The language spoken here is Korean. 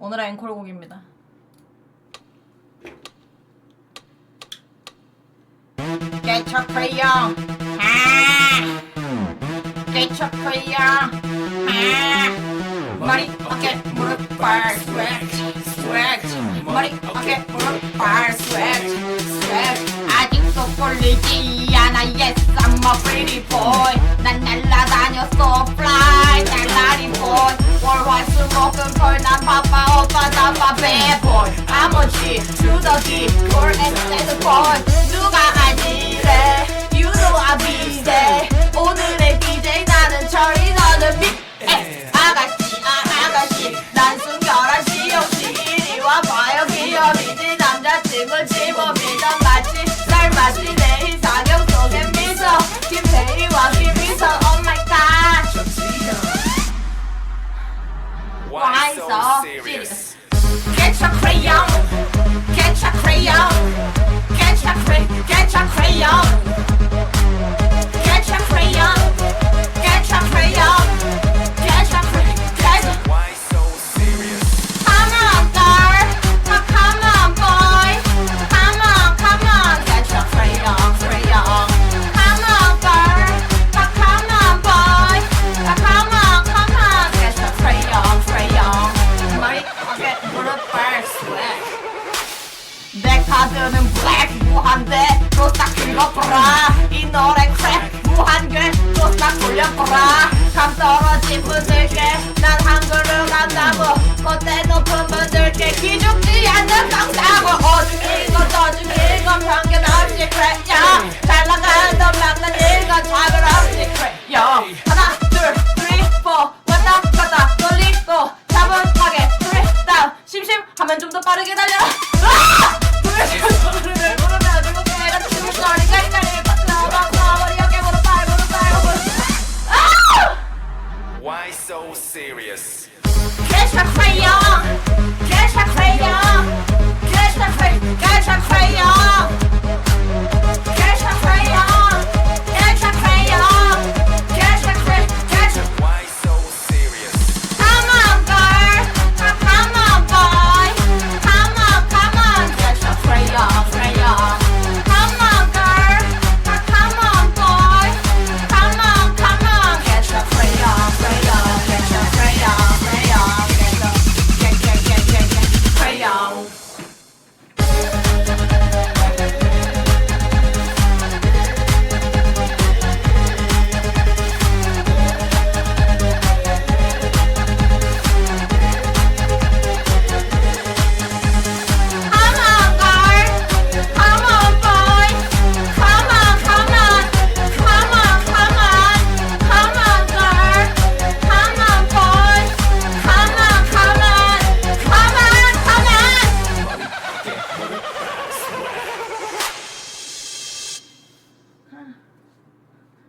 오늘의 앵콜곡입니다. Crayon. 아. Crayon. 아. 머리, 어깨, 무릎, 발, sweat, sweat. 머리, 어깨, 무릎, 발, sweat, sweat. 아직도 꼴리지 않아, yes, I'm a pretty boy. 월화수목금토일 난 바빠, 오빠 나빠, bad boy. I'm a G, to the D, core and sad boy. 누가 아 기죽지 않는 강사고 어중인 건 떠중인 건 편견 없이 크랩 잘 나가던 막난 일건 차별 없이 크랩 하나 둘 쓰리 포 왔다 갔다 돌리고 차분하게 쓰리 다운. 심심하면 좀 더 빠르게 달려라 아! 노래를 부르면 즐겁게 같이 춤을 춰리 까리까리 박수